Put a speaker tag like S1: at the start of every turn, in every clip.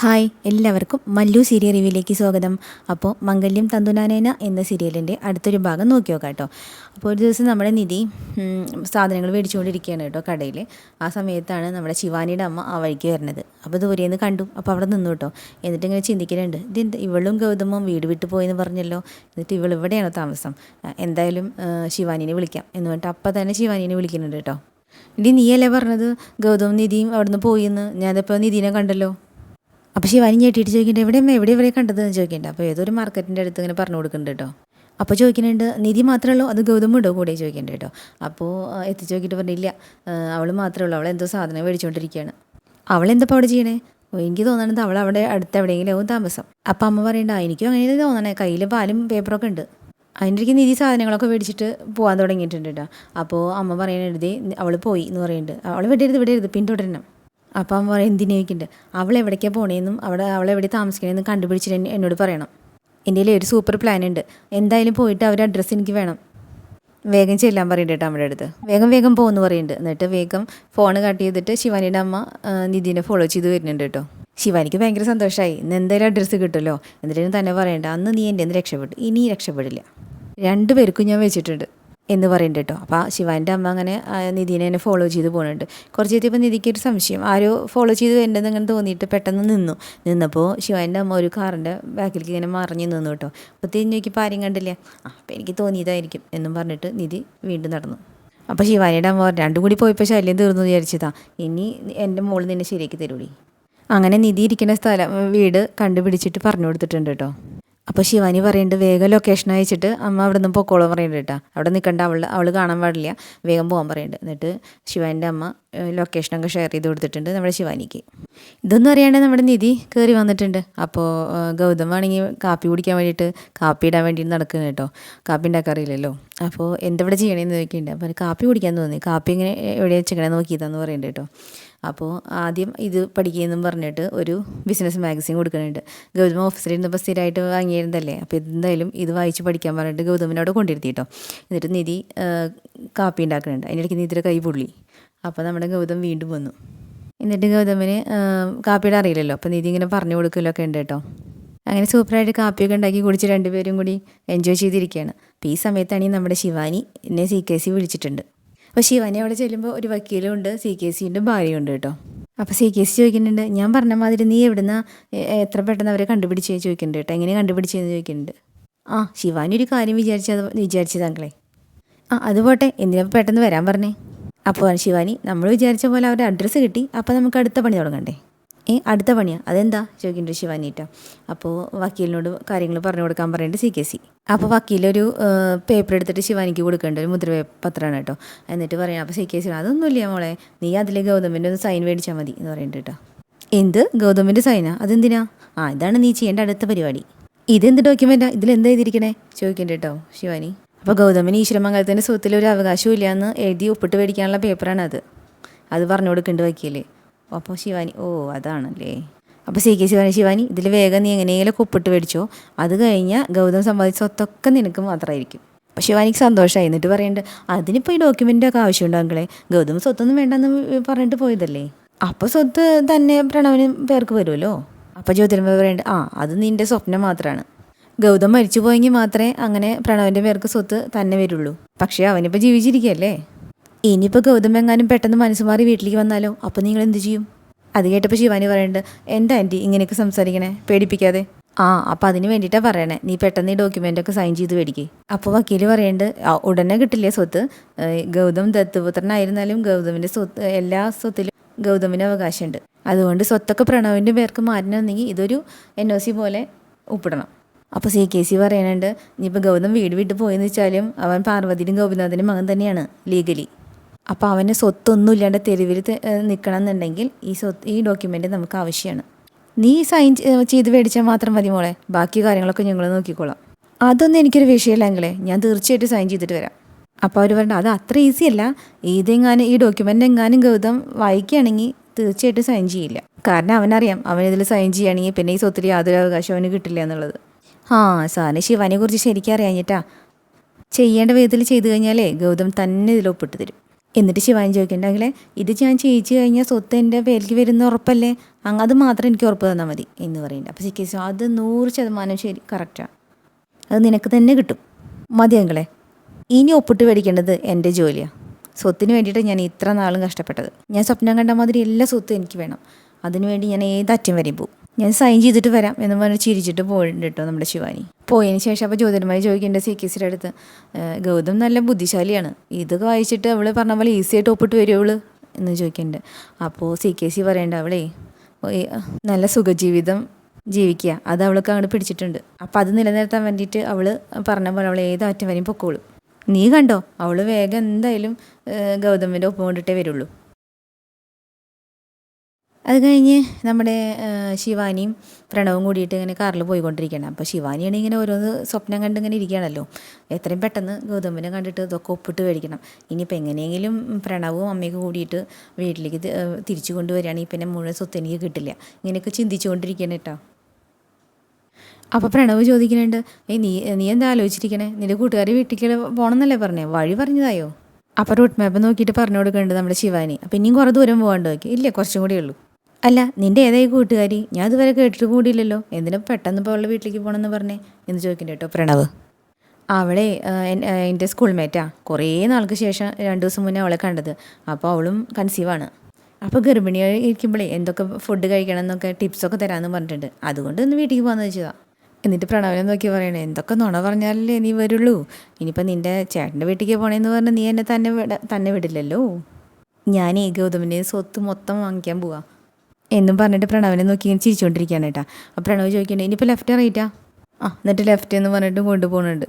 S1: Hi എല്ലാവർക്കും Mallu serial റിവ്യൂലേക്ക് സ്വാഗതം. അപ്പോൾ മംഗല്യം തന്തുനാനേന എന്ന സീരിയലിന്റെ അടുത്തൊരു ഭാഗം നോക്കി നോക്കാം കേട്ടോ. അപ്പോൾ ഒരു ദിവസം നമ്മുടെ നിധി സാധനങ്ങൾ മേടിച്ചുകൊണ്ടിരിക്കുകയാണ് കേട്ടോ കടയിൽ ആ സമയത്താണ് നമ്മുടെ ശിവാനിയുടെ അമ്മ ആ വഴിക്ക് വരുന്നത്. അപ്പോൾ ദൂരേന്ന് കണ്ടു. അപ്പോൾ അവിടെ നിന്നു കേട്ടോ. എന്നിട്ട് ഇങ്ങനെ ചിന്തിക്കുന്നുണ്ട് ഇതെന്ത്? ഇവളും ഗൗതമും വീട് വിട്ടു പോയെന്ന് പറഞ്ഞല്ലോ. എന്നിട്ട് ഇവൾ ഇവിടെയാണോ താമസം? എന്തായാലും ശിവാനിനെ വിളിക്കാം എന്ന് പറഞ്ഞിട്ട് അപ്പം തന്നെ ശിവാനിനെ വിളിക്കുന്നുണ്ട് കേട്ടോ. ഇനി നീയല്ലേ പറഞ്ഞത്? ഗൗതം നിധിയും അവിടുന്ന് പോയിന്ന് ഞാനിപ്പോൾ നിധീനെ കണ്ടല്ലോ. അപ്പോൾ ശിവാനി ഞെട്ടിയിട്ട് ചോദിക്കേണ്ടത് എവിടെ എവിടെ എവിടെ കണ്ടത് എന്ന് ചോദിക്കണ്ട. അപ്പോൾ ഏതൊരു മാർക്കറ്റിന്റെ അടുത്ത് ഇങ്ങനെ പറഞ്ഞു കൊടുക്കുന്നുണ്ട് കേട്ടോ. അപ്പോൾ ചോദിക്കുന്നുണ്ട് നിധി മാത്രമേ ഉള്ളൂ അത് ഗൗതമുണ്ടോ കൂടെ ചോദിക്കണ്ട കേട്ടോ. അപ്പോൾ എത്തിച്ച് നോക്കിയിട്ട് പറഞ്ഞില്ല അവൾ മാത്രമേ ഉള്ളൂ. അവൾ എന്തോ സാധനം മേടിച്ചുകൊണ്ടിരിക്കുകയാണ് അവൾ എന്താ അവിടെ ചെയ്യണേ? എനിക്ക് തോന്നണത് അവൾ അവിടെ അടുത്ത് എവിടെയെങ്കിലും ആവും താമസം. അപ്പം അമ്മ പറയണ്ട "ആ, എനിക്കും അങ്ങനെ തോന്നണേ. കയ്യിൽ പാലും പേപ്പറൊക്കെ ഉണ്ട്. അതിന്റെ ഇടയ്ക്ക് നിധി സാധനങ്ങളൊക്കെ മേടിച്ചിട്ട് പോകാൻ തുടങ്ങിയിട്ടുണ്ട് കേട്ടോ. അപ്പോൾ അമ്മ പറയണെഴുതി അവൾ പോയി എന്ന് പറയുന്നുണ്ട് അവൾ വിടരുത് വിടരുത്. പിന്തുടരണം. അപ്പം അമ്മ പറയും എന്തിനു ചോദിക്കുന്നുണ്ട് അവൾ എവിടേക്കാണ് പോണേന്നും അവിടെ അവൾ എവിടെ താമസിക്കണേന്നും കണ്ടുപിടിച്ചിട്ട് എന്നോട് പറയണം. എന്റെ കയ്യിൽ ഒരു സൂപ്പർ പ്ലാൻ ഉണ്ട്. എന്തായാലും പോയിട്ട് അവരുടെ അഡ്രസ്സ് എനിക്ക് വേണം. വേഗം ചെല്ലാൻ പറയുന്നുണ്ട് കേട്ടോ നമ്മുടെ അടുത്ത്. വേഗം വേഗം പോകുമെന്ന് പറയുന്നുണ്ട് എന്നിട്ട് വേഗം ഫോൺ കട്ട് ചെയ്തിട്ട് ശിവാനിയുടെ അമ്മ നിധിനെ ഫോളോ ചെയ്ത് വരുന്നുണ്ട് കേട്ടോ. ശിവാനിക്ക് ഭയങ്കര സന്തോഷമായി ഇന്ന് എന്തായാലും അഡ്രസ്സ് കിട്ടുമല്ലോ? എന്നിട്ട് തന്നെ പറയണ്ട അന്ന് നീ എന്റെ രക്ഷപ്പെട്ടു. ഇനി രക്ഷപ്പെടില്ല. രണ്ടുപേർക്കും ഞാൻ വെച്ചിട്ടുണ്ട്. എന്ന് പറയുന്നുണ്ട് കേട്ടോ അപ്പോൾ ശിവാന്റെ അമ്മ അങ്ങനെ നിധിനെ എന്നെ ഫോളോ ചെയ്ത് പോകുന്നുണ്ട് കുറച്ച് എത്തിയപ്പോൾ നിധിക്ക് ഒരു സംശയം. ആരോ ഫോളോ ചെയ്ത് വരുന്നത് അങ്ങനെ തോന്നിയിട്ട് പെട്ടെന്ന് നിന്നു. നിന്നപ്പോൾ ശിവാന്റെ അമ്മ ഒരു കാറിന്റെ ബാക്കിലേക്ക് ഇങ്ങനെ മറിഞ്ഞ് നിന്നു കേട്ടോ അപ്പോൾ തിരിഞ്ഞ് നോക്കിയപ്പോൾ ആരും കണ്ടില്ല. ആ അപ്പോൾ എനിക്ക് തോന്നിയതായിരിക്കും എന്നും പറഞ്ഞിട്ട് നിധി വീണ്ടും നടന്നു. അപ്പോൾ ശിവാനിയുടെ അമ്മ രണ്ടും കൂടി പോയപ്പോൾ ശല്യം തീർന്നു വിചാരിച്ചതാ. ഇനി എന്റെ മോൾ നിന്നെ ശരിയാക്കി തരൂടി. അങ്ങനെ നിധി ഇരിക്കുന്ന സ്ഥലം വീട് കണ്ടുപിടിച്ചിട്ട് പറഞ്ഞു കൊടുത്തിട്ടുണ്ട് കേട്ടോ അപ്പോൾ ശിവാനി പറയുന്നുണ്ട് വേഗം ലൊക്കേഷൻ അയച്ചിട്ട് അമ്മ അവിടെ നിന്ന് പൊക്കോളം പറയുന്നുണ്ട് കേട്ടോ അവിടെ നിൽക്കണ്ട അവൾ അവൾ കാണാൻ പാടില്ല. വേഗം പോകാൻ പറയുന്നുണ്ട് എന്നിട്ട് ശിവാനിന്റെ അമ്മ ലൊക്കേഷനൊക്കെ ഷെയർ ചെയ്ത് കൊടുത്തിട്ടുണ്ട് നമ്മുടെ ശിവാനിക്ക്. ഇതൊന്നും അറിയാണ്ട് നമ്മുടെ നിധി കയറി വന്നിട്ടുണ്ട്. അപ്പോൾ ഗൗതം ആണെങ്കിൽ കാപ്പി കുടിക്കാൻ വേണ്ടിയിട്ട് കാപ്പി ഇടാൻ വേണ്ടി നടക്കുന്നു കേട്ടോ കാപ്പി ഉണ്ടാക്കാറില്ലല്ലോ. അപ്പോൾ എന്തെവിടെ ചെയ്യണമെന്ന് നോക്കിയിട്ടുണ്ട് അപ്പോൾ കാപ്പി കുടിക്കാൻ തോന്നി. കാപ്പി ഇങ്ങനെ എവിടെ വെച്ചിങ്ങനെ നോക്കിയതാന്ന് പറയുന്നുണ്ട് കേട്ടോ അപ്പോൾ ആദ്യം ഇത് പഠിക്കുമെന്നും പറഞ്ഞിട്ട് ഒരു ബിസിനസ് മാഗസിൻ കൊടുക്കുന്നുണ്ട്. ഗൗതമ ഓഫീസിൽ ഇരുന്നപ്പോൾ സ്ഥിരമായിട്ട് വാങ്ങിയിരുന്നതല്ലേ? അപ്പോൾ എന്തായാലും ഇത് വായിച്ച് പഠിക്കാൻ പറഞ്ഞിട്ട് ഗൗതമിനോട് കൊണ്ടിരുത്തി കേട്ടോ. എന്നിട്ട് നിധി കാപ്പി ഉണ്ടാക്കുന്നുണ്ട്. അതിന്റെ ഇടയ്ക്ക് നിധിയുടെ കൈ പൊള്ളി. അപ്പോൾ നമ്മുടെ ഗൗതം വീണ്ടും വന്നു. എന്നിട്ട് ഗൗതമിന് കാപ്പിയുടെ അറിയില്ലല്ലോ. അപ്പോൾ നിധി ഇങ്ങനെ പറഞ്ഞു കൊടുക്കലൊക്കെ ഉണ്ട് കേട്ടോ. അങ്ങനെ സൂപ്പറായിട്ട് കാപ്പിയൊക്കെ ഉണ്ടാക്കി കുടിച്ച് രണ്ടുപേരും കൂടി എൻജോയ് ചെയ്തിരിക്കുകയാണ്. അപ്പോൾ ഈ സമയത്താണ് നമ്മുടെ ശിവാനി എന്നെ സി കെ സി വിളിച്ചിട്ടുണ്ട്. അപ്പോൾ ശിവനെ അവിടെ ചെല്ലുമ്പോൾ ഒരു വക്കീലും ഉണ്ട് സി കെ സിന്റെ ഭാര്യയുണ്ട് കേട്ടോ. അപ്പോൾ സി കെ സി ചോദിക്കുന്നുണ്ട് ഞാൻ പറഞ്ഞ മാതിരി നീ എവിടുന്ന? എത്ര പെട്ടെന്ന് അവരെ കണ്ടുപിടിച്ചേ? ചോദിക്കുന്നുണ്ട് കേട്ടോ. എങ്ങനെ കണ്ടുപിടിച്ചെന്ന്? ചോദിക്കുന്നുണ്ട്. ആ ശിവാനി ഒരു കാര്യം വിചാരിച്ചത് വിചാരിച്ചതാങ്കളെ ആ അത് പോട്ടെ. എന്തിനാ പെട്ടെന്ന് വരാൻ പറഞ്ഞേ? അപ്പോൾ ശിവാനി നമ്മൾ വിചാരിച്ച പോലെ അവരുടെ അഡ്രസ്സ് കിട്ടി. അപ്പോൾ നമുക്ക് അടുത്ത പണി തുടങ്ങണ്ടേ? അടുത്ത പണിയാണ് അതെന്താ? ചോദിക്കുന്നുണ്ട് ശിവാനീട്ട. അപ്പോൾ വക്കീലിനോട് കാര്യങ്ങൾ പറഞ്ഞു കൊടുക്കാൻ പറഞ്ഞിട്ട് സി കെ സി. അപ്പോൾ വക്കീലൊരു പേപ്പർ എടുത്തിട്ട് ശിവാനിക്ക് കൊടുക്കേണ്ട. ഒരു മുദ്ര പത്രമാണ് കേട്ടോ. എന്നിട്ട് പറയാം അപ്പോൾ സി കെ സി അതൊന്നുമില്ല മോളെ. നീ അതിലെ ഗൗതമിന്റെ ഒന്ന് സൈൻ മേടിച്ചാൽ മതി എന്ന് പറയുന്നുണ്ട് കേട്ടോ. എന്ത്? ഗൗതമിന്റെ സൈനാ അതെന്തിനാ? ആ ഇതാണ് നീ ചെയ്യേണ്ട അടുത്ത പരിപാടി. ഇതെന്ത് ഡോക്യുമെന്റാ ഇതിലെന്താ എഴുതിയിരിക്കണേ? ചോദിക്കണ്ട കേട്ടോ ശിവാനി. അപ്പോൾ ഗൗതമിന് ഈശ്വരമംഗലത്തിന്റെ സ്വത്തിൽ ഒരു അവകാശവും ഇല്ല എന്ന് എഴുതി ഒപ്പിട്ട് മേടിക്കാനുള്ള പേപ്പറാണ് അത്. അത് പറഞ്ഞു കൊടുക്കേണ്ടി വക്കീൽ. അപ്പോൾ ശിവാനി ഓ അതാണല്ലേ. അപ്പോൾ സി കെ ശിവാനി ശിവാനി ഇതിൽ വേഗം നീ എങ്ങനെയെങ്കിലും കുപ്പിട്ട് മേടിച്ചോ. അത് കഴിഞ്ഞാൽ ഗൗതം സമ്പാദിച്ച സ്വത്തൊക്കെ നിനക്ക് മാത്രമായിരിക്കും. അപ്പോൾ ശിവാനിക്ക് സന്തോഷമായി എന്നിട്ട് പറയുന്നുണ്ട് അതിനിപ്പോൾ ഈ ഡോക്യുമെന്റ് ഒക്കെ ആവശ്യമുണ്ടോ അങ്കളെ? ഗൗതം സ്വത്തൊന്നും വേണ്ടെന്ന് പറഞ്ഞിട്ട് പോയതല്ലേ? അപ്പോൾ സ്വത്ത് തന്നെ പ്രണവനും പേർക്ക് വരുമല്ലോ. അപ്പോൾ ജ്യോതിർമ്മ പറയുന്നുണ്ട് ആ അത് നിന്റെ സ്വപ്നം മാത്രമാണ് ഗൗതം മരിച്ചു പോയെങ്കിൽ മാത്രമേ അങ്ങനെ പ്രണവിന്റെ പേർക്ക് സ്വത്ത് തന്നെ വരുള്ളൂ. പക്ഷേ അവനിപ്പോൾ ജീവിച്ചിരിക്കുകയല്ലേ? ഇനിയിപ്പോൾ ഗൗതം എങ്ങാനും പെട്ടെന്ന് മനസ്സ് മാറി വീട്ടിലേക്ക് വന്നാലോ? അപ്പോൾ നിങ്ങൾ എന്ത് ചെയ്യും? അത് കേട്ടപ്പോൾ ശിവാനി പറയുന്നുണ്ട് എന്താ ആന്റി ഇങ്ങനെയൊക്കെ സംസാരിക്കണേ പേടിപ്പിക്കാതെ. ആ അപ്പോൾ അതിന് വേണ്ടിയിട്ടാണ് പറയണേ നീ പെട്ടെന്ന് ഈ ഡോക്യുമെന്റ് ഒക്കെ സൈൻ ചെയ്ത് മേടിക്കേ. അപ്പോൾ വക്കീൽ പറയുന്നുണ്ട് "ആ, ഉടനെ കിട്ടില്ലേ സ്വത്ത്? ഗൗതം ദത്തുപുത്രനായിരുന്നാലും ഗൗതമിന്റെ സ്വത്ത് എല്ലാ സ്വത്തിലും ഗൗതമിന് അവകാശമുണ്ട്. അതുകൊണ്ട് സ്വത്തൊക്കെ പ്രണവിന്റെ പേർക്ക് മാറ്റണമെന്നെങ്കിൽ ഇതൊരു എൻ ഒ സി പോലെ ഒപ്പിടണം. അപ്പോൾ സി കെ സി പറയുന്നുണ്ട് ഇനിയിപ്പോൾ ഗൗതം വീട് വിട്ട് പോയെന്ന് വെച്ചാലും അവൻ പാർവതിയും ഗോപിനാഥിനും മകൻ തന്നെയാണ് ലീഗലി അപ്പോൾ അവന് സ്വത്തൊന്നും ഇല്ലാണ്ട് തെരുവിൽ നിൽക്കണം എന്നുണ്ടെങ്കിൽ ഈ സ്വത്ത് ഈ ഡോക്യുമെന്റ് നമുക്ക് ആവശ്യമാണ്. നീ സൈൻ ചെയ്ത് മേടിച്ചാൽ മാത്രം മതി മോളെ. ബാക്കി കാര്യങ്ങളൊക്കെ ഞങ്ങൾ നോക്കിക്കോളാം. അതൊന്നും എനിക്കൊരു വിഷയമല്ല എങ്കിലേ ഞാൻ തീർച്ചയായിട്ടും സൈൻ ചെയ്തിട്ട് വരാം. അപ്പോൾ അവർ പറഞ്ഞു അത് അത്ര ഈസി അല്ല. ഏതെങ്ങാനും ഈ ഡോക്യുമെന്റ് എങ്ങാനും ഗൗതം വായിക്കുകയാണെങ്കിൽ തീർച്ചയായിട്ടും സൈൻ ചെയ്യില്ല. കാരണം അവനറിയാം അവൻ ഇതിൽ സൈൻ ചെയ്യുകയാണെങ്കിൽ പിന്നെ ഈ സ്വത്തിൽ യാതൊരു അവകാശം അവന് കിട്ടില്ല എന്നുള്ളത്. ആ സാറിന് ശിവനെക്കുറിച്ച് കുറിച്ച് ശരിക്കും അറിയാഞ്ഞിട്ടാ. ചെയ്യേണ്ട വിധത്തിൽ ചെയ്തു കഴിഞ്ഞാലേ ഗൗതം തന്നെ ഇതിൽ ഒപ്പിട്ട് തരും. എന്നിട്ട് ശിവാനി ചോദിക്കണ്ടെങ്കിലേ ഇത് ഞാൻ ചെയ്യിച്ചു കഴിഞ്ഞാൽ സ്വത്ത് എന്റെ പേരിലേക്ക് വരുന്ന ഉറപ്പല്ലേ? അങ്ങ് അത് മാത്രം എനിക്ക് ഉറപ്പ് തന്നാൽ മതി എന്ന് പറയുന്നുണ്ട്. അപ്പോൾ സിക്കേസ് അത് നൂറ് ശതമാനം ശരി കറക്റ്റാണ് അത് നിനക്ക് തന്നെ കിട്ടും. മതി ഇനി ഒപ്പിട്ട് മേടിക്കേണ്ടത് എന്റെ ജോലിയാണ് സ്വത്തിന് വേണ്ടിയിട്ട് ഞാൻ ഇത്ര നാളും കഷ്ടപ്പെട്ടത്. ഞാൻ സ്വപ്നം കണ്ട മാതിരി എല്ലാ സ്വത്തും എനിക്ക് വേണം. അതിനുവേണ്ടി ഞാൻ ഏതറ്റം വരെയും പോകും. ഞാൻ സൈൻ ചെയ്തിട്ട് വരാം എന്ന് പറഞ്ഞ് ചിരിച്ചിട്ട് പോയിട്ടുണ്ട് കേട്ടോ നമ്മുടെ ശിവാനി. പോയതിന് ശേഷം അപ്പോൾ ജ്യോതിർമായി ചോദിക്കേണ്ട സി കെ സിയുടെ അടുത്ത് ഗൗതം നല്ല ബുദ്ധിശാലിയാണ്. ഇതൊക്കെ വായിച്ചിട്ട് അവൾ പറഞ്ഞ പോലെ ഈസി ആയിട്ട് ഒപ്പിട്ട് വരുമോ അവൾ എന്ന് ചോദിക്കേണ്ട അപ്പോൾ സി കെ സി പറയണ്ട അവളേ നല്ല സുഖജീവിതം ജീവിക്കുക. അത് അവൾക്ക് അങ്ങോട്ട് പിടിച്ചിട്ടുണ്ട്. അപ്പോൾ അത് നിലനിർത്താൻ വേണ്ടിയിട്ട് അവൾ പറഞ്ഞ പോലെ അവൾ ഏത് അറ്റം വരെയും പൊക്കോളും. നീ കണ്ടോ അവൾ വേഗം എന്തായാലും ഗൗതമിന്റെ ഒപ്പം കൊണ്ടിട്ടേ വരുള്ളൂ. അത് കഴിഞ്ഞ് നമ്മുടെ ശിവാനിയും പ്രണവും കൂടിയിട്ട് ഇങ്ങനെ കാറിൽ പോയിക്കൊണ്ടിരിക്കുകയാണ്. അപ്പോൾ ശിവാനിയാണ് ഇങ്ങനെ ഓരോന്ന് സ്വപ്നം കണ്ടിങ്ങനെ ഇരിക്കുകയാണല്ലോ. എത്രയും പെട്ടെന്ന് ഗൗതമിനെ കണ്ടിട്ട് ഇതൊക്കെ ഒപ്പിട്ട് മേടിക്കണം. ഇനിയിപ്പോൾ എങ്ങനെയെങ്കിലും പ്രണവും അമ്മയൊക്കെ കൂടിയിട്ട് വീട്ടിലേക്ക് തിരിച്ചു കൊണ്ടുവരികയാണെങ്കിൽ പിന്നെ മുഴുവൻ സ്വത്ത് എനിക്ക് കിട്ടില്ല. ഇങ്ങനെയൊക്കെ ചിന്തിച്ചുകൊണ്ടിരിക്കുകയാണ് കേട്ടോ അപ്പോൾ പ്രണവ് ചോദിക്കുന്നുണ്ട് ഏയ് നീ നീ എന്താ ആലോചിച്ചിരിക്കണേ? നിന്റെ കൂട്ടുകാർ വീട്ടിലേക്ക് പോകണമെന്നല്ലേ പറഞ്ഞേ? വഴി പറഞ്ഞതായോ? അപ്പോൾ റൂട്ട് മാപ്പ് നോക്കിയിട്ട് പറഞ്ഞു കൊടുക്കുന്നുണ്ട് നമ്മുടെ ശിവാനി. അപ്പോൾ ഇനിയും കുറേ ദൂരം പോകാണ്ട് നോക്കി ഇല്ലേ കുറച്ചും കൂടിയേ ഉള്ളൂ. അല്ല നിന്റെ ഏതായി കൂട്ടുകാരി? ഞാൻ ഇതുവരെ കേട്ടിട്ട് കൂടിയില്ലല്ലോ എന്തിനാ പെട്ടെന്ന് ഇപ്പോൾ അവളുടെ വീട്ടിലേക്ക് പോകണമെന്ന് പറഞ്ഞേ? എന്ന് ചോദിക്കണ്ട കേട്ടോ പ്രണവ്. അവളെ എന്റെ സ്കൂൾമേറ്റാ കുറേ നാൾക്ക് ശേഷം രണ്ട് ദിവസം മുന്നേ അവളെ കണ്ടത്. അപ്പോൾ അവളും കൺസീവാണ് അപ്പോൾ ഗർഭിണിയായി ഇരിക്കുമ്പോഴേ എന്തൊക്കെ ഫുഡ് കഴിക്കണം എന്നൊക്കെ ടിപ്സൊക്കെ തരാമെന്ന് പറഞ്ഞിട്ടുണ്ട്. അതുകൊണ്ട് ഒന്ന് വീട്ടിലേക്ക് പോകാമെന്ന് വെച്ചതാണ് എന്നിട്ട് പ്രണവനെ നോക്കി പറയണേ എന്തൊക്കെ നുണ പറഞ്ഞാലല്ലേ നീ വരുള്ളൂ? ഇനിയിപ്പോൾ നിന്റെ ചേട്ടന്റെ വീട്ടിലേക്ക് പോകണമെന്ന് പറഞ്ഞാൽ നീ എന്നെ തന്നെ തന്നെ വിടില്ലല്ലോ? ഞാനേ ഗൗതമിന്റെ സ്വത്ത് മൊത്തം വാങ്ങിക്കാൻ പോവാ. എന്നും പറഞ്ഞിട്ട് പ്രണവിനെ നോക്കി ഇങ്ങനെ ചിരിച്ചുകൊണ്ടിരിക്കുകയാണ് കേട്ടോ. അപ്പോൾ പ്രണവ് ചോദിക്കണ്ടേ ഇനിയിപ്പോൾ ലെഫ്റ്റ് റൈറ്റാ ആ? എന്നിട്ട് ലെഫ്റ്റ് എന്ന് പറഞ്ഞിട്ട് കൊണ്ടുപോകുന്നുണ്ട്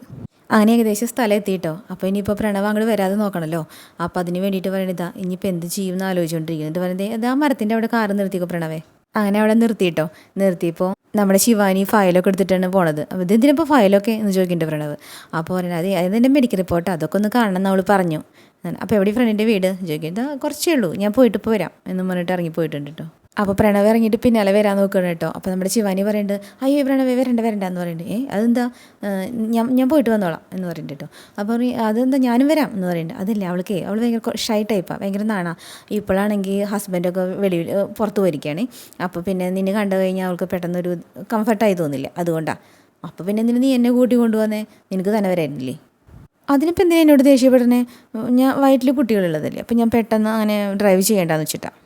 S1: അങ്ങനെ ഏകദേശം സ്ഥലം എത്തിയിട്ടോ അപ്പോൾ ഇനിയിപ്പോൾ പ്രണവ് അങ്ങോട്ട് വരാതെ നോക്കണമല്ലോ അപ്പോൾ അതിന് വേണ്ടിയിട്ട് പറയണതാ ഇനിയിപ്പോൾ എന്ത് ചെയ്യും എന്ന് ആലോചിച്ചുകൊണ്ടിരിക്കുന്നത് എന്നിട്ട് പറയുന്നത് അത് ആ മരത്തിന്റെ അവിടെ കാറ് നിർത്തിക്കോ പ്രണവേ. അങ്ങനെ അവിടെ നിർത്തിയിട്ടോ നിർത്തിയപ്പോൾ നമ്മുടെ ശിവാനി ഫയലൊക്കെ എടുത്തിട്ടാണ് പോണത്. അപ്പോൾ ഇത് എന്തിനിപ്പോൾ ഫയലൊക്കെ എന്ന് ചോദിക്കുന്നുണ്ട് പ്രണവ്. അപ്പോൾ പറയുന്നത് അതെ അതെന്റെ മെഡിക്കൽ റിപ്പോർട്ട് അതൊക്കെ ഒന്ന് കാണണം എന്ന് അവൾ പറഞ്ഞു. അപ്പോൾ എവിടെ ഫ്രണ്ടിന്റെ വീട്? ചോദിക്കുന്നത് കുറച്ചേ ഉള്ളൂ ഞാൻ പോയിട്ട് ഇപ്പോൾ വരാം. എന്ന് പറഞ്ഞിട്ട് ഇറങ്ങി പോയിട്ടുണ്ട് കേട്ടോ. അപ്പോൾ പ്രണവ് ഇറങ്ങിയിട്ട് പിന്നാലെ വരാൻ നോക്കണം കേട്ടോ. അപ്പോൾ നമ്മുടെ ശിവാനി പറയുന്നുണ്ട് അയ്യോ പ്രണവ് വരണ്ട വരണ്ട എന്ന് പറയുന്നുണ്ട് ഏ അതെന്താ? ഞാൻ ഞാൻ പോയിട്ട് വന്നോളാം എന്ന് പറയുന്നുണ്ട് കേട്ടോ. അപ്പോൾ അതെന്താ ഞാനും വരാം എന്ന് പറയുന്നുണ്ട് അതല്ല അവൾക്ക് അവൾ ഭയങ്കര ഷൈ ടൈപ്പാണ് ഭയങ്കര നാണാ. ഇപ്പോഴാണെങ്കിൽ ഹസ്ബൻഡൊക്കെ വെളിയിൽ പുറത്ത് പോയിരിക്കുകയാണ് അപ്പോൾ പിന്നെ നിന്നെ കണ്ടു കഴിഞ്ഞാൽ അവൾക്ക് പെട്ടെന്നൊരു കംഫർട്ടായി തോന്നില്ല. അതുകൊണ്ടാണ് അപ്പോൾ പിന്നെ എന്തിനു നീ എന്നെ കൂട്ടി കൊണ്ടുവന്നേ? നിനക്ക് തന്നെ വരായിരുന്നില്ലേ അതിനിപ്പോൾ എന്തിനാ എന്നോട് ദേഷ്യപ്പെടണേ? ഞാൻ വയറ്റിൽ കുട്ടികളുള്ളതല്ലേ. അപ്പോൾ ഞാൻ പെട്ടെന്ന് അങ്ങനെ ഡ്രൈവ് ചെയ്യേണ്ടെന്ന് വെച്ചിട്ടാണ്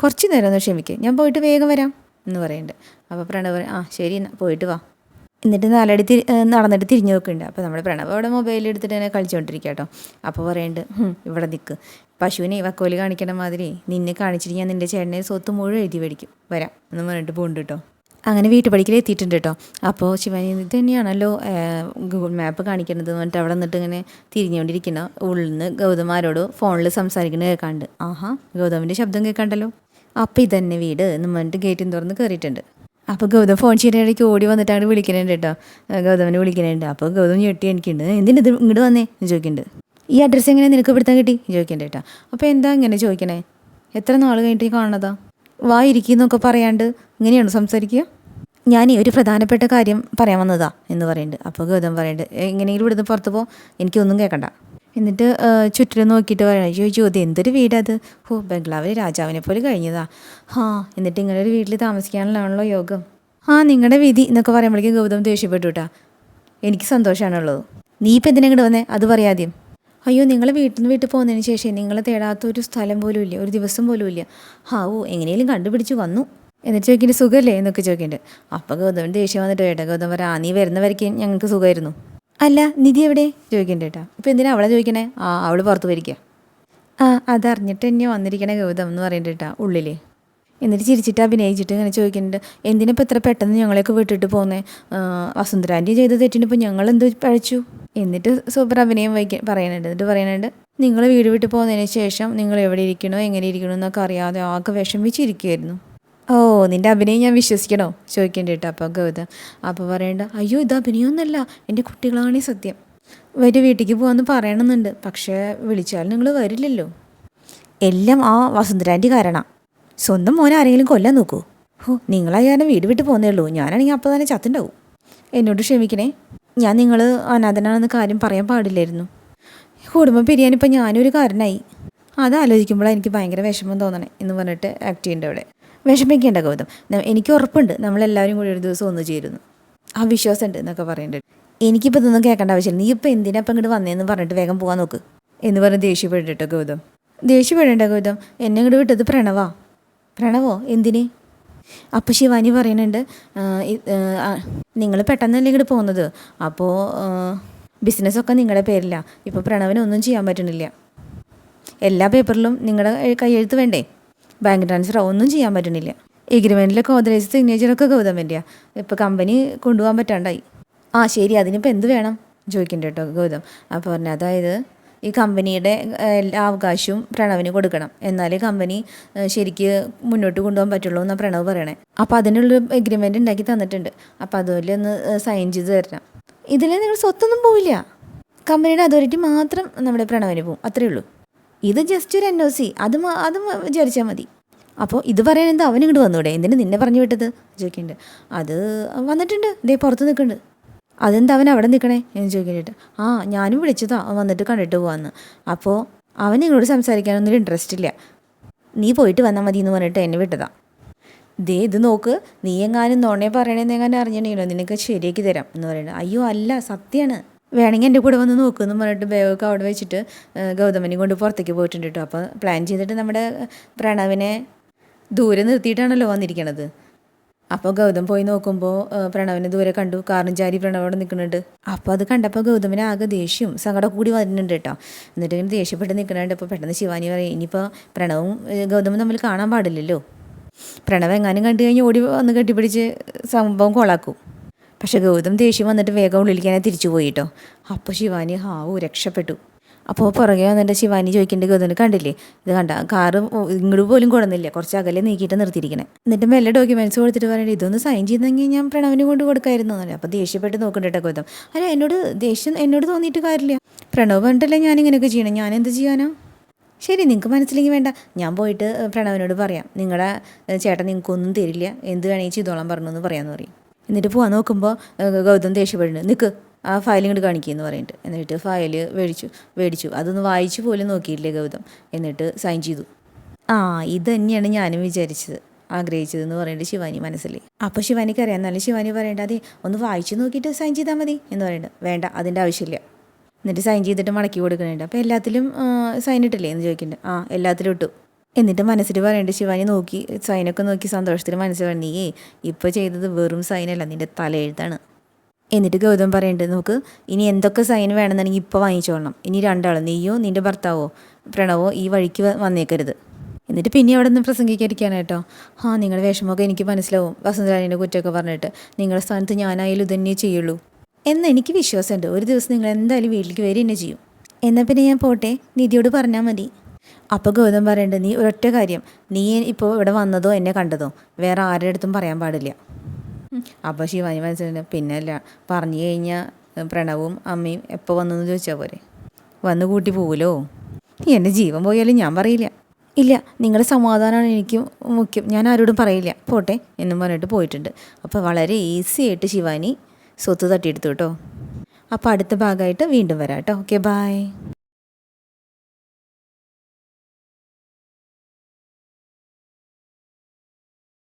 S1: കുറച്ച് നേരം ഒന്ന് ക്ഷമിക്കുക ഞാൻ പോയിട്ട് വേഗം വരാം എന്ന് പറയുന്നുണ്ട് അപ്പോൾ പ്രണവ് പറയും, ആ ശരി പോയിട്ട് വാ. എന്നിട്ട് നാലടി തിരി നടന്നിട്ട് തിരിഞ്ഞു നോക്കുന്നുണ്ട് അപ്പോൾ നമ്മുടെ പ്രണവ് അവിടെ മൊബൈൽ എടുത്തിട്ട് തന്നെ കളിച്ചുകൊണ്ടിരിക്കുക കേട്ടോ അപ്പോൾ പറയുന്നുണ്ട് "ഹും, ഇവിടെ നിൽക്ക് പശുവിനെ വക്കോലി കാണിക്കണ മാതിരി നിന്നെ കാണിച്ചിട്ട് ഞാൻ നിന്റെ ചേട്ടനെ സ്വത്ത് മുഴുവൻ എഴുതി മേടിക്കും. വരാം എന്ന് പറഞ്ഞിട്ട് പോകുന്നുണ്ട് കേട്ടോ അങ്ങനെ വീട്ടുപടിക്കൽ എത്തിയിട്ടുണ്ട് കേട്ടോ അപ്പോൾ ശിവാനി ഇത് തന്നെയാണല്ലോ ഗൂഗിൾ മാപ്പ് കാണിക്കുന്നത് എന്ന് പറഞ്ഞിട്ട് അവിടെ നിന്നിട്ട് ഇങ്ങനെ തിരിഞ്ഞുകൊണ്ടിരിക്കുന്ന ഉള്ളിൽ നിന്ന് ഗൗതമാരോട് ഫോണിൽ സംസാരിക്കുന്നത് കേൾക്കാണ്ട് ആഹാ ഗൗതമിന്റെ ശബ്ദം കേൾക്കാണ്ടല്ലോ അപ്പോൾ ഇതന്നെ വീട് എന്ന് പറഞ്ഞിട്ട് ഗേറ്റും തുറന്ന് കയറിയിട്ടുണ്ട് അപ്പോൾ ഗൗതം ഫോൺ ചെയ്യുന്ന ഇടയ്ക്ക് ഓടി വന്നിട്ടാണ് വിളിക്കുന്നുണ്ട് കേട്ടോ. ഗൗതമിനെ വിളിക്കുന്നുണ്ട് അപ്പോൾ ഗൗതം ഞെട്ടി എനിക്കുണ്ട്. എന്തിനാ ഇത് ഇങ്ങോട്ട് വന്നേ? ചോദിക്കുന്നുണ്ട് ഈ അഡ്രസ്സ് എങ്ങനെ നിനക്ക് പിടുത്തം കിട്ടി? ചോദിക്കുന്നുണ്ട് കേട്ടോ. അപ്പോൾ എന്താ ഇങ്ങനെ ചോദിക്കണേ? എത്ര നാൾ കഴിഞ്ഞിട്ട് ഈ കാണുന്നതാ? വാ ഇരിക്കുന്നൊക്കെ പറയാണ്ട് ഇങ്ങനെയാണ് സംസാരിക്കുക? ഞാൻ ഒരു പ്രധാനപ്പെട്ട കാര്യം പറയാൻ വന്നതാ എന്ന് പറയുന്നുണ്ട്. അപ്പോൾ ഗൗതം പറയുന്നുണ്ട് എങ്ങനെയെങ്കിലും ഇവിടുന്ന് പുറത്ത് പോ. എനിക്കൊന്നും കേൾക്കണ്ട എന്നിട്ട് ചുറ്റിലും നോക്കിയിട്ട് പറയണം അയ്യോ ജ്യോതി എന്തൊരു വീടത്? ഓ ബംഗ്ലാവിൽ രാജാവിനെ പോലെ കഴിഞ്ഞതാ. ഹാ എന്നിട്ട് ഇങ്ങനെ ഒരു വീട്ടിൽ താമസിക്കാനുള്ളതാണല്ലോ യോഗം. ആ നിങ്ങളുടെ വിധി എന്നൊക്കെ പറയുമ്പോഴേക്കും ഗൗതം ദേഷ്യപ്പെട്ടു കേട്ടാ എനിക്ക് സന്തോഷമാണുള്ളത് നീ ഇപ്പം എന്തിനാ ഇങ്ങോട്ട് വന്നേ? അത് പറയാദ്യം അയ്യോ നിങ്ങൾ വീട്ടിൽ നിന്ന് വീട്ടിൽ പോകുന്നതിന് ശേഷം നിങ്ങളെ തേടാത്ത ഒരു സ്ഥലം പോലും ഇല്ല. ഒരു ദിവസം പോലും ഇല്ല. ഹാ ഓ എങ്ങനെയും കണ്ടുപിടിച്ച് വന്നു. എന്നിട്ട് ചോദിക്കേണ്ടത് സുഖമല്ലേ എന്നൊക്കെ ചോദിക്കേണ്ടത് അപ്പോൾ ഗൗതമൻ ദേഷ്യം വന്നിട്ട് കേട്ടോ ഗൗതം പറയാം ആ നീ വരുന്നവരേക്കും ഞങ്ങൾക്ക് സുഖമായിരുന്നു അല്ല നിധി എവിടെ? ചോദിക്കണ്ട കേട്ടോ. ഇപ്പം എന്തിനാ അവളെ ചോദിക്കണേ? ആ അവൾ പുറത്ത് പോയിരിക്കുക ആ അതറിഞ്ഞിട്ട് തന്നെ വന്നിരിക്കണേ ഗൗതം എന്ന് പറയണ്ട കേട്ടോ ഉള്ളിൽ എന്നിട്ട് ചിരിച്ചിട്ട് അഭിനയിച്ചിട്ട് ഇങ്ങനെ ചോദിക്കുന്നുണ്ട് എന്തിനിപ്പോൾ ഇത്ര പെട്ടെന്ന് ഞങ്ങളെയൊക്കെ വിട്ടിട്ട് പോകുന്നേ വസുന്ധരാന്റെ ചെയ്ത തെറ്റിന് ഇപ്പോൾ ഞങ്ങൾ എന്ത് പഴച്ചു? എന്നിട്ട് സൂപ്പർ അഭിനയം വയ്ക്ക പറയുന്നുണ്ട് എന്നിട്ട് പറയുന്നുണ്ട് നിങ്ങൾ വീട് വിട്ട് പോകുന്നതിന് ശേഷം നിങ്ങൾ എവിടെ ഇരിക്കണോ എങ്ങനെ ഇരിക്കണോ എന്നൊക്കെ അറിയാതെ ആകെ വിഷമിച്ചിരിക്കുമായിരുന്നു ഓ നിന്റെ അഭിനയം ഞാൻ വിശ്വസിക്കണോ? ചോദിക്കേണ്ടി കേട്ടോ അപ്പോൾ ഗൗതം. അപ്പോൾ പറയണ്ട അയ്യോ ഇത് അഭിനയമൊന്നുമല്ല എന്റെ കുട്ടികളാണ് സത്യം. വരും വീട്ടിലേക്ക് പോകാമെന്ന് പറയണമെന്നുണ്ട് പക്ഷേ വിളിച്ചാൽ നിങ്ങൾ വരില്ലല്ലോ. എല്ലാം ആ വസുന്ധരാന്റെ കാരണം. സ്വന്തം മോനെ ആരെങ്കിലും കൊല്ലാൻ നോക്കൂ. ഹോ നിങ്ങളായാലും വീട് വിട്ട് പോകുന്നേ ഉള്ളൂ ഞാനാണെങ്കിൽ അപ്പോൾ തന്നെ ചത്തുണ്ടാവും. എന്നോട് ക്ഷമിക്കണേ ഞാൻ നിങ്ങൾ അനാഥനാണെന്ന കാര്യം പറയാൻ പാടില്ലായിരുന്നു. കുടുംബം പിരിയാനിപ്പോൾ ഞാനൊരു കാരണമായി അത് ആലോചിക്കുമ്പോഴാണ് എനിക്ക് ഭയങ്കര വിഷമം തോന്നണേ എന്ന് പറഞ്ഞിട്ട് ആക്ട് ചെയ്യേണ്ട അവിടെ. വിഷമിക്കേണ്ട ഗൗതം. എനിക്ക് ഉറപ്പുണ്ട്. നമ്മളെല്ലാവരും കൂടി ഒരു ദിവസം ഒന്ന് ചേരുന്നു. ആ വിശ്വാസം ഉണ്ട് എന്നൊക്കെ പറയുന്നുണ്ട് എനിക്കിപ്പോൾ ഇതൊന്നും കേൾക്കേണ്ട ആവശ്യമില്ല. നീ ഇപ്പോൾ എന്തിനാ ഇപ്പം ഇങ്ങോട്ട് വന്നതെന്ന് പറഞ്ഞിട്ട് വേഗം പോകാൻ നോക്ക്. എന്ന് പറഞ്ഞ് ദേഷ്യപ്പെട്ടിട്ടോ ഗൗതം. ദേഷ്യപ്പെടേണ്ട ഗൗതം. എന്നെ ഇങ്ങോട്ട് വിട്ടത് പ്രണവാ. പ്രണവോ? എന്തിന്? അപ്പോൾ ശിവാനി പറയുന്നുണ്ട് നിങ്ങൾ പെട്ടെന്നല്ലേ ഇങ്ങോട്ട് പോകുന്നത്? അപ്പോൾ ബിസിനസ്സൊക്കെ നിങ്ങളുടെ പേരില്ല ഇപ്പോൾ പ്രണവിനൊന്നും ചെയ്യാൻ പറ്റണില്ല. എല്ലാ പേപ്പറിലും നിങ്ങളുടെ കയ്യെഴുത്ത് വേണ്ടേ? ബാങ്ക് ട്രാൻസ്ഫർ ഒന്നും ചെയ്യാൻ പറ്റണില്ല. എഗ്രിമെന്റിലൊക്കെ ഓതറൈസ് സിഗ്നേച്ചറൊക്കെ ഗൗതമിന്റെയാ ഇപ്പോൾ കമ്പനി കൊണ്ടുപോകാൻ പറ്റാണ്ടായി. ആ ശരി അതിനിപ്പോൾ എന്ത് വേണം? ചോദിക്കണ്ട കേട്ടോ ഗൗതം. അപ്പോൾ പറഞ്ഞു അതായത് ഈ കമ്പനിയുടെ എല്ലാ അവകാശവും പ്രണവിന് കൊടുക്കണം. എന്നാലേ കമ്പനി ശരിക്ക് മുന്നോട്ട് കൊണ്ടുപോകാൻ പറ്റുള്ളൂ എന്നാണ് പ്രണവ് പറയണേ. അപ്പോൾ അതിനുള്ളൊരു എഗ്രിമെന്റ് ഉണ്ടാക്കി തന്നിട്ടുണ്ട്. അപ്പോൾ അതുപോലെ ഒന്ന് സൈൻ ചെയ്ത് തരണം. ഇതിൽ നിങ്ങൾ സ്വത്തൊന്നും പോവില്ല. കമ്പനിയുടെ അതോറിറ്റി മാത്രം നമ്മുടെ പ്രണവിന് പോവും. അത്രയേ ഉള്ളൂ. ഇത് ജസ്റ്റ് ഒരു എൻ ഒ സി അത് അത് വിചാരിച്ചാൽ മതി. അപ്പോൾ ഇത് പറയാൻ എന്താ അവനിങ്ങോട്ട് വന്നൂടെ? എന്തിനു നിന്നെ പറഞ്ഞു വിട്ടത്? ചോദിക്കുന്നുണ്ട് അത് വന്നിട്ടുണ്ട്. ദേ പുറത്ത് നിൽക്കുന്നുണ്ട് അതെന്താ അവൻ അവിടെ നിൽക്കണേ? എന്ന് ചോദിക്കുന്നുണ്ട് ആ ഞാനും വിളിച്ചതാ. അവൻ വന്നിട്ട് കണ്ടിട്ട് പോവാന്ന്. അപ്പോൾ അവൻ നിങ്ങളോട് സംസാരിക്കാനൊന്നും ഇൻട്രസ്റ്റ് ഇല്ല. നീ പോയിട്ട് വന്നാൽ മതി എന്ന് പറഞ്ഞിട്ട് എന്നെ വിട്ടതാ. ദേ ഇത് നോക്ക്. നീ എങ്ങാനും നോണേ പറയണേന്ന് എങ്ങാനും അറിഞ്ഞിട്ടുണ്ടെങ്കിലോ? നിനക്ക് ശരിയാക്കി തരാം എന്ന് പറയുന്നത് അയ്യോ അല്ല സത്യമാണ് വേണമെങ്കിൽ എന്റെ കൂടെ വന്ന് നോക്കുമെന്ന് പറഞ്ഞിട്ട് ബേവൊക്കെ അവിടെ വെച്ചിട്ട് ഗൗതമനെ കൊണ്ട് പുറത്തേക്ക് പോയിട്ടുണ്ട് കേട്ടോ അപ്പോൾ പ്ലാൻ ചെയ്തിട്ട് നമ്മുടെ പ്രണവിനെ ദൂരെ നിർത്തിയിട്ടാണല്ലോ വന്നിരിക്കണത്. അപ്പോൾ ഗൗതം പോയി നോക്കുമ്പോൾ പ്രണവിനെ ദൂരെ കണ്ടു. കാരണം ചാരി പ്രണവ് അവിടെ നിൽക്കുന്നുണ്ട്. അപ്പോൾ അത് കണ്ടപ്പോൾ ഗൗതമിന് ആകെ ദേഷ്യം സങ്കടം കൂടി വരുന്നുണ്ട് കേട്ടോ എന്നിട്ട് ഇങ്ങനെ ദേഷ്യപ്പെട്ട് നിൽക്കുന്നുണ്ട്. അപ്പോൾ പെട്ടെന്ന് ശിവാനി പറയും ഇനിയിപ്പോൾ പ്രണവും ഗൗതമും തമ്മിൽ കാണാൻ പാടില്ലല്ലോ. പ്രണവ് എങ്ങാനും കണ്ടു കഴിഞ്ഞ് ഓടി വന്ന് കെട്ടിപ്പിടിച്ച് സംഭവം കൊളാക്കും. പക്ഷെ ഗൗതം ദേഷ്യം വന്നിട്ട് വേഗം ഉള്ളിലേക്കാനെ തിരിച്ചു പോയി കേട്ടോ അപ്പോൾ ശിവാനി ഹാവു രക്ഷപ്പെട്ടു. അപ്പോൾ പുറകെ വന്നിട്ട് ശിവാനി ചോദിക്കേണ്ട ഗൗതമിനെ കണ്ടില്ലേ? ഇത് കണ്ട കാറ് ഇങ്ങോട്ട് പോലും കൊടുന്നില്ല കുറച്ച് അകലെ നീക്കിയിട്ട് നിർത്തിയിരിക്കണേ. എന്നിട്ട് മെല്ലെ ഡോക്യുമെന്റ്സ് കൊടുത്തിട്ട് പറയണേ ഇതൊന്ന് സൈൻ ചെയ്തെങ്കിൽ ഞാൻ പ്രണവിന് കൊണ്ട് കൊടുക്കായിരുന്നു എന്നല്ലേ അപ്പോൾ ദേഷ്യപ്പെട്ട് നോക്കണ്ട ഗൗതം. അല്ല എന്നോട് ദേഷ്യം എന്നോട് തോന്നിയിട്ട് കാര്യമില്ല. പ്രണവ് പറഞ്ഞിട്ടല്ലേ ഞാൻ ഇങ്ങനെയൊക്കെ ചെയ്യണം? ഞാൻ എന്ത് ചെയ്യാനോ? ശരി നിങ്ങൾക്ക് മനസ്സിലെങ്കിൽ വേണ്ട. ഞാൻ പോയിട്ട് പ്രണവിനോട് പറയാം. നിങ്ങളുടെ ചേട്ടൻ നിങ്ങൾക്കൊന്നും തരില്ല. എന്ത് വേണമെങ്കിൽ ചെയ്തോളാം പറഞ്ഞു എന്ന് പറയാമെന്ന് പറയും. എന്നിട്ട് പോവാൻ നോക്കുമ്പോൾ ഗൗതം ദേഷ്യപ്പെടുന്നു. നിൽക്ക് ആ ഫയൽ ഇങ്ങോട്ട് കാണിക്കുമെന്ന് പറഞ്ഞിട്ട് എന്നിട്ട് ഫയൽ മേടിച്ചു മേടിച്ചു. അതൊന്ന് വായിച്ചു പോലും നോക്കിയില്ലേ ഗൗതം. എന്നിട്ട് സൈൻ ചെയ്തു. ആ ഇത് തന്നെയാണ് ഞാനും വിചാരിച്ചത് ആഗ്രഹിച്ചതെന്ന് പറഞ്ഞിട്ട് ശിവാനി മനസ്സിൽ. അപ്പോൾ ശിവാനിക്ക് അറിയാം. എന്നാലും ശിവാനി പറയേണ്ട അതെ ഒന്ന് വായിച്ചു നോക്കിയിട്ട് സൈൻ ചെയ്താൽ മതി എന്ന് പറയുന്നുണ്ട് വേണ്ട അതിന്റെ ആവശ്യമില്ല. എന്നിട്ട് സൈൻ ചെയ്തിട്ട് മടക്കി കൊടുക്കുന്നുണ്ട്. അപ്പോൾ എല്ലാത്തിലും സൈൻ ഇട്ടില്ലേ എന്ന് ചോദിക്കുന്നുണ്ട്. ആ എല്ലാത്തിലും ഇട്ടു. എന്നിട്ട് മനസ്സിൽ പറയേണ്ടത് ശിവാനി നോക്കി സൈനൊക്കെ നോക്കി സന്തോഷത്തിൽ മനസ്സിൽ പറഞ്ഞു നീയേ ഇപ്പോൾ ചെയ്തത് വെറും സൈനല്ല നിന്റെ എഴുതാണ് എന്നിട്ട് ഗൗതം പറയേണ്ടത് നോക്ക് ഇനി എന്തൊക്കെ സൈൻ വേണമെന്നുണ്ടെങ്കിൽ ഇപ്പോൾ വാങ്ങിച്ചോളണം. ഇനി രണ്ടാളും നീയോ നിന്റെ ഭർത്താവോ പ്രണവോ ഈ വഴിക്ക് വന്നേക്കരുത്. എന്നിട്ട് പിന്നെ അവിടെ നിന്ന് പ്രസംഗിക്കാതിരിക്കാണ് കേട്ടോ. ആ നിങ്ങളുടെ വിഷമമൊക്കെ എനിക്ക് മനസ്സിലാവും വസന്തരാജിന്റെ കുറ്റമൊക്കെ പറഞ്ഞിട്ട്. നിങ്ങളുടെ സ്ഥാനത്ത് ഞാനായാലും ഇതന്നെ ചെയ്യുള്ളൂ. എന്ന് എനിക്ക് വിശ്വാസമുണ്ട്. ഒരു ദിവസം നിങ്ങൾ എന്തായാലും വീട്ടിലേക്ക് വരിക തന്നെ ചെയ്യും. എന്നാൽ പിന്നെ ഞാൻ പോട്ടെ. നിധിയോട് പറഞ്ഞാൽ മതി. അപ്പോൾ ഗൗതം പറയേണ്ടത് നീ ഒരൊറ്റ കാര്യം. നീ ഇപ്പോൾ ഇവിടെ വന്നതോ എന്നെ കണ്ടതോ? വേറെ ആരുടെ അടുത്തും പറയാൻ പാടില്ല. അപ്പോൾ ശിവാനി മനസ്സിലുണ്ട് പിന്നെ അല്ല പറഞ്ഞു കഴിഞ്ഞാൽ പ്രണവും അമ്മയും എപ്പോൾ വന്നെന്ന് ചോദിച്ചാൽ പോരെ? വന്ന് കൂട്ടി പോവുമല്ലോ എന്റെ ജീവൻ പോയാലും ഞാൻ പറയില്ല. ഇല്ല നിങ്ങളുടെ സമാധാനമാണ് എനിക്ക് മുഖ്യം. ഞാൻ ആരോടും പറയില്ല. പോട്ടെ എന്നും പറഞ്ഞിട്ട് പോയിട്ടുണ്ട്. അപ്പോൾ വളരെ ഈസി ആയിട്ട് ശിവാനി സ്വത്ത് തട്ടിയെടുത്തു കേട്ടോ. അപ്പോൾ അടുത്ത ഭാഗമായിട്ട് വീണ്ടും വരാം കേട്ടോ. Okay bye